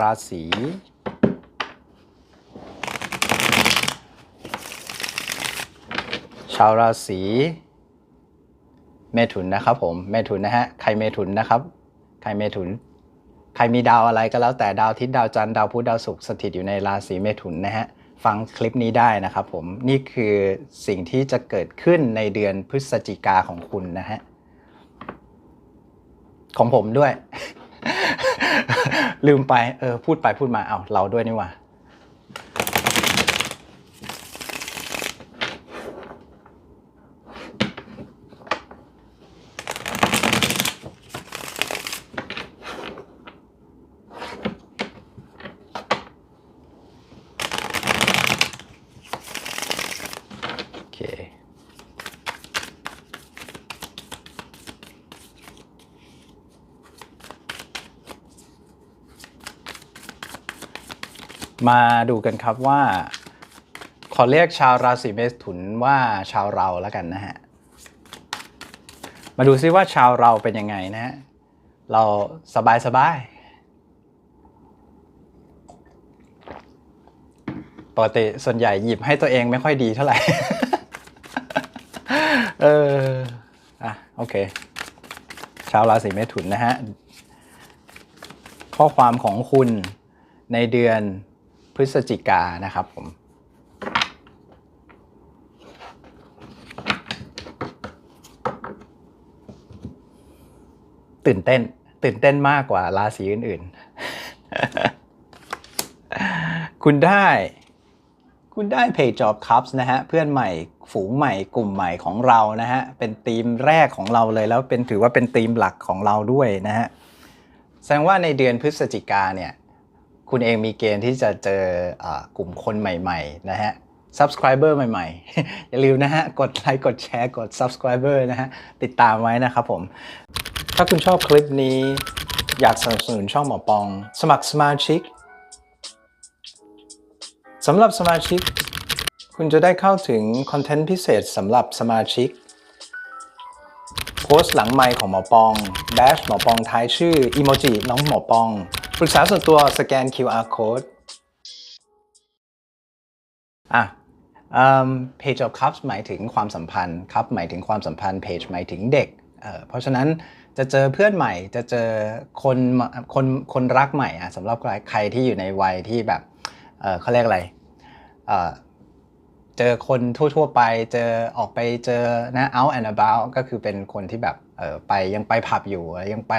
ราศีชาวราศีเมถุนนะครับผมเมถุนนะฮะใครเมถุนนะครับ ใครเมถุน ใครมีดาวอะไรก็แล้วแต่ดาวทิตย์ดาวจันทร์ดาวพุธดาวศุกร์สถิตอยู่ในราศีเมถุนนะฮะฟังคลิปนี้ได้นะครับผมนี่คือสิ่งที่จะเกิดขึ้นในเดือนพฤศจิกาของคุณนะฮะของผมด้วย ลืมไปเออพูดไปพูดมาเอาเราด้วยนี่หว่า มาดูกันครับว่า ขอเรียกชาวราศีเมถุนว่าชาวเราแล้วกันนะฮะ มาดูซิว่าชาวเราเป็นยังไงนะฮะ เราสบายสบายปกติส่วนใหญ่หยิบให้ตัวเองไม่ค่อยดีเท่าไหร่ เออ อะ โอเค ชาวราศีเมถุนนะฮะ ข้อความของคุณในเดือน พฤศจิกานะครับผมตื่นเต้น ตื่นเต้นมากกว่าราศีอื่นๆ คุณได้ คุณได้ Page of Cups นะฮะ เพื่อนใหม่ ฝูงใหม่ กลุ่มใหม่ของเรานะฮะ เป็นธีมแรกของเราเลยแล้วเป็นถือว่าเป็นธีมหลักของเราด้วยนะฮะ แสดงว่าในเดือนพฤศจิกาเนี่ย คุณเองมีเกณฑ์ที่จะเจออกลุ่มคนใหม่ ๆ นะฮะ subscriber ใหม่ ๆ อย่าลืมนะฮะ กดไลค์ กดแชร์ กด subscriber นะฮะ ติดตามไว้นะครับผม ถ้าคุณชอบคลิปนี้ อยากสนับสนุนช่องหมอปอง สมัครสมาชิกสำหรับสมาชิก คุณจะได้เข้าถึงคอนเทนต์พิเศษสำหรับสมาชิก โพสต์หลังไมค์ของหมอปองแดชหมอปองท้ายชื่ออีโมจิน้องหมอปองปรึกษาส่วนตัวสแกน QR code อะเอิ่ม page of cups หมายถึงความสัมพันธ์ครับหมายถึงความสัมพันธ์ page หมายถึงเด็กเเพราะฉะนั้นจะเจอเพื่อนใหม่จะเจอคนคนคนรักใหม่อะสำหรับใครที่อยู่ในวัยที่แบบเเขาเรียกอะไร เจอคนทั่ว ๆ ไปเจอออกไปเจอนะ out and about ก็คือเป็นคนที่แบบเออไปยังไปผับอยู่ยังไป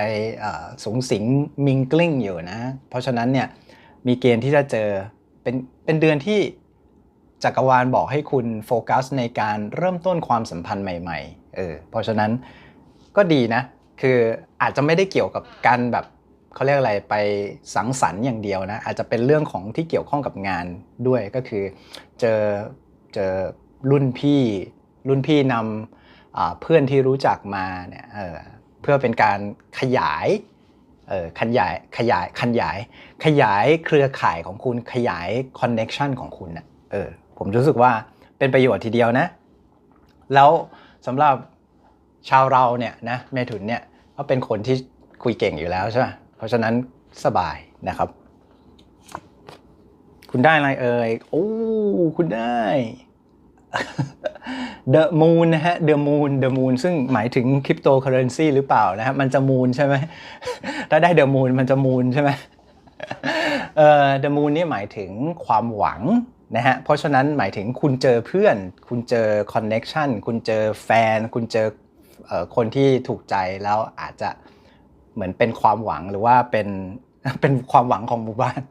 สูงสิงมิงกลิ้งอยู่นะ เพราะฉะนั้นเนี่ยมีเกณฑ์ที่จะเจอเป็นเป็นเดือนที่จักรวาลบอกให้คุณโฟกัสในการเริ่มต้นความสัมพันธ์ใหม่ๆเออเพราะฉะนั้นก็ดีนะ คืออาจจะไม่ได้เกี่ยวกับการแบบเขาเรียกอะไรไปสังสรรค์อย่างเดียวนะ อาจจะเป็นเรื่องของที่เกี่ยวข้องกับงานด้วยก็คือเจอ เจอรุ่นพี่รุ่นพี่นำเพื่อนที่รู้จักมาเนี่ยเเพื่อเป็นการขยายขยายขยายขยายขยายเครือข่ายของคุณขยายคอนเน็ชันของคุณนะเออผมรู้สึกว่าเป็นประโยชน์ทีเดียวนะ แล้วสำหรับชาวเราเนี่ยนะเมถุนเนี่ยก็เป็นคนที่คุยเก่งอยู่แล้วใช่ไหมเพราะฉะนั้นสบายนะครับ คุณได้อะไรเอ่ย โอ้ คุณได้ The Moon นะฮะ The Moon The Moon ซึ่งหมายถึงคริปโตเคอเรนซีหรือเปล่านะฮะ มันจะมูนใช่ไหม ถ้าได้ The Moon มันจะมูนใช่ไหมเอ่อ The Moon นี่หมายถึงความหวังนะฮะ เพราะฉะนั้นหมายถึงคุณเจอเพื่อน คุณเจอคอนเน็ชันคุณเจอแฟน คุณเจอเอ่อคนที่ถูกใจแล้วอาจจะเหมือนเป็นความหวังหรือว่าเป็น เป็นความหวังของหมู่บ้าน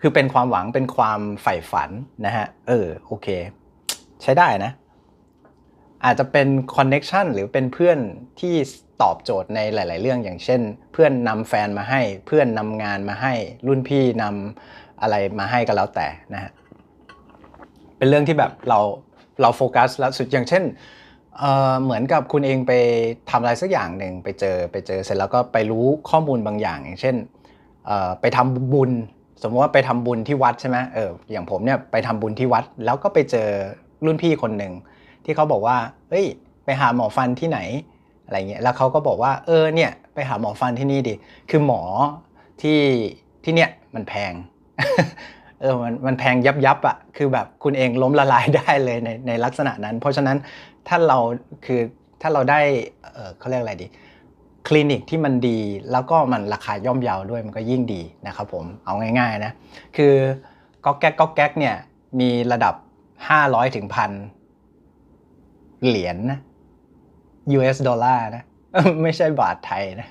คือเป็นความหวังเป็นความใฝ่ฝันนะฮะเออโอเค ใช้ได้นะ อาจจะเป็นคอนเน็ชันหรือเป็นเพื่อนที่ตอบโจทย์ในหลาย ๆ เรื่องอย่างเช่น เพื่อนนำแฟนมาให้ เพื่อนนำงานมาให้ รุ่นพี่นำอะไรมาให้ก็แล้วแต่นะฮะเป็นเรื่องที่แบบเราเราโฟกัสแล้วสุดอย่างเช่น เอ่อเหมือนกับคุณเองไปทำอะไรสักอย่างหนึ่งไปเจอไปเจอเสร็จแล้วก็ไปรู้ข้อมูลบางอย่าง อย่างเช่นเอ่อไปทำบุญ สมมติว่าไปทำบุญที่วัดใช่ไหมเอออย่างผมเนี่ยไปทำบุญที่วัด แล้วก็ไปเจอรุ่นพี่คนหนึ่งที่เขาบอกว่าเฮ้ยไปหาหมอฟันที่ไหนอะไรเงี้ยแล้วเขาก็บอกว่าเออเนี่ยไปหาหมอฟันที่นี่ดิคือหมอที่ที่เนี่ยมันแพง เออมันมันแพงยับยับอะ่ะคือแบบคุณเองล้มละลายได้เลยในในลักษณะนั้น เพราะฉะนั้นถ้าเราคือถ้าเราได้เออเขาเรียกอะไรดี คลินิกที่มันดีแล้วก็มันราคาย่อมเยาวด้วยมันก็ยิ่งดีนะครับผมเอาง่ายๆนะคือก๊อกแก๊กก๊อกแก๊กเนี่ยมีระดับ 500ถึงพันเหรียญนะ US ดอลลาร์นะไม่ใช่บาทไทยนะ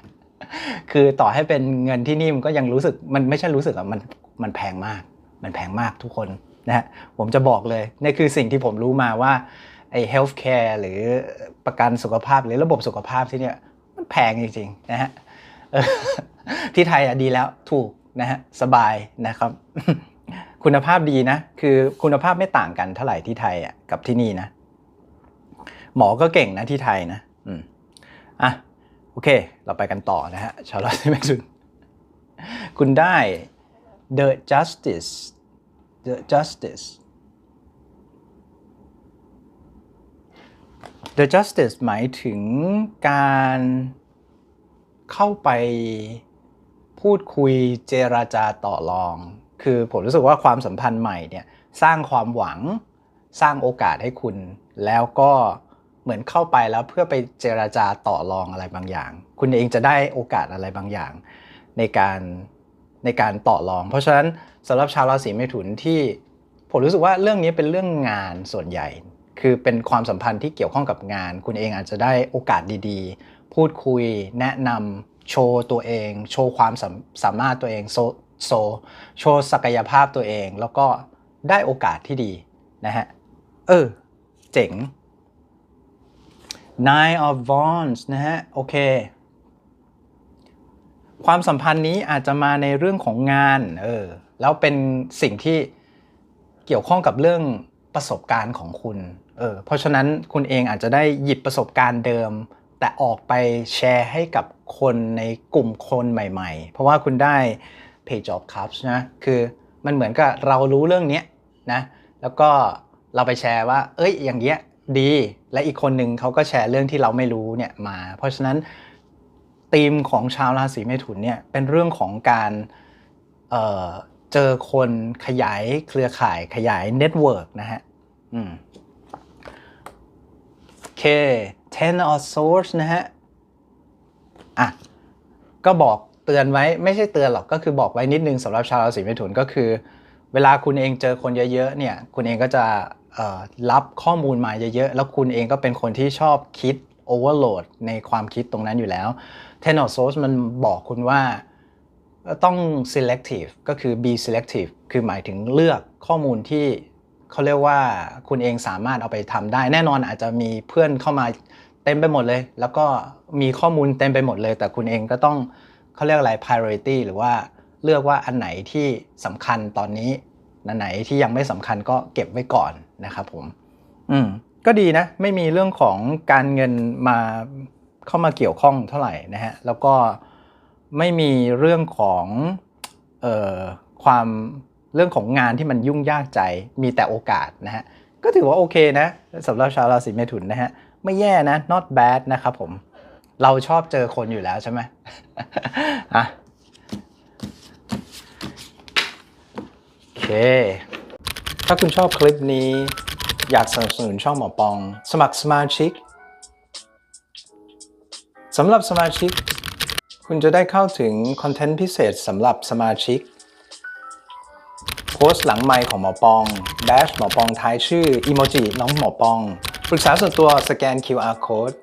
คือต่อให้เป็นเงินที่นี่มันก็ยังรู้สึกมันไม่ใช่รู้สึกอะมันมันแพงมาก มันแพงมากทุกคนนะฮะผมจะบอกเลยนี่คือสิ่งที่ผมรู้มาว่าไอ้ healthcare หรือประกันสุขภาพหรือระบบสุขภาพที่เนี่ยมันแพงจริงๆนะฮะที่ไทยอะดีแล้วถูกนะฮะสบายนะครับคุณภาพดีนะ คือคุณภาพไม่ต่างกันเท่าไหร่ที่ไทยอะกับที่นี่นะ หมอก็เก่งนะที่ไทยนะอืมอะโอเค เราไปกันต่อนะฮะชาวลอสแมสุนคุณได้ the justice the justice the justice หมายถึงการเข้าไปพูดคุยเจราจาต่อรอง คือผมรู้สึกว่าความสัมพันธ์ใหม่เนี่ยสร้างความหวังสร้างโอกาสให้คุณ แล้วก็เหมือนเข้าไปแล้วเพื่อไปเจราจาต่อรองอะไรบางอย่าง คุณเองจะได้โอกาสอะไรบางอย่าง ในการ ในการต่อรอง เพราะฉะนั้นสำหรับชาวราศีเมถุนที่ผมรู้สึกว่าเรื่องนี้เป็นเรื่องงานส่วนใหญ่ คือเป็นความสัมพันธ์ที่เกี่ยวข้องกับงาน คุณเองอาจจะได้โอกาสดีๆ พูดคุย แนะนำโชว์ตัวเอง โชว์ความสาสามารถตัวเองโซโซโชว์ศักยภาพตัวเอง แล้วก็ได้โอกาสที่ดีนะฮะ เออ เจ๋ง Nine of Wands นะฮะ โอเค ความสัมพันธ์นี้อาจจะมาในเรื่องของงานเออแล้วเป็นสิ่งที่เกี่ยวข้องกับเรื่องประสบการณ์ของคุณเออเพราะฉะนั้นคุณเองอาจจะได้หยิบประสบการณ์เดิม แต่ออกไปแชร์ให้กับคนในกลุ่มคนใหม่ ๆ เพราะว่าคุณได้ Page of Cups นะคือมันเหมือนกับเรารู้เรื่องนี้นะแล้วก็เราไปแชร์ว่า เอ้ยอย่างเงี้ยดี และอีกคนหนึ่งเขาก็แชร์เรื่องที่เราไม่รู้เนี่ยมา เพราะฉะนั้น ธีมของชาวราศีเมถุนเนี่ยเป็นเรื่องของการเเจอคนขยายเครือข่ายขยายเน็ตเวิร์กนะฮะอืมโอเค ten of swords นะฮะอะก็บอกเตือนไว้ไม่ใช่เตือนหรอกก็คือบอกไว้นิดนึงสำหรับชาวราศีเมถุนก็คือ เวลาคุณเองเจอคนเยอะๆเนี่ยคุณเองก็จะรับข้อมูลมาเยอะๆ แล้วคุณเองก็เป็นคนที่ชอบคิด overload ในความคิดตรงนั้นอยู่แล้ว ten of swords มันบอกคุณว่าต้อง selective ก็คือ be selective คือหมายถึงเลือกข้อมูลที่เขาเรียกว่าคุณเองสามารถเอาไปทำได้ แน่นอนอาจจะมีเพื่อนเข้ามาเต็มไปหมดเลย แล้วก็มีข้อมูลเต็มไปหมดเลย แต่คุณเองก็ต้องเขาเรียกอะไร priority หรือว่าเลือกว่าอันไหนที่สำคัญตอนนี้อันไหนที่ยังไม่สำคัญก็เก็บไว้ก่อนนะครับผม อืมก็ดีนะ ไม่มีเรื่องของการเงินมา เข้ามาเกี่ยวข้องเท่าไหร่นะฮะแล้วก็ไม่มีเรื่องของเอ่อความเรื่องของงานที่มันยุ่งยากใจมีแต่โอกาสนะฮะก็ถือว่าโอเคนะสำหรับชาวราศีเมถุนนะฮะไม่แย่นะ not bad นะครับผม เราชอบเจอคนอยู่แล้วใช่ไหมอะโอเค ถ้าคุณชอบคลิปนี้อยากสนับสนุนช่องหมอปอง สมัครสมาชิก สำหรับสมาชิก คุณจะได้เข้าถึงคอนเทนต์พิเศษสำหรับสมาชิก โพสต์หลังไมค์ของหมอปองแดชหมอปองท้ายชื่ออีโมจิน้องหมอปอง ปรึกษาส่วนตัวสแกน QR code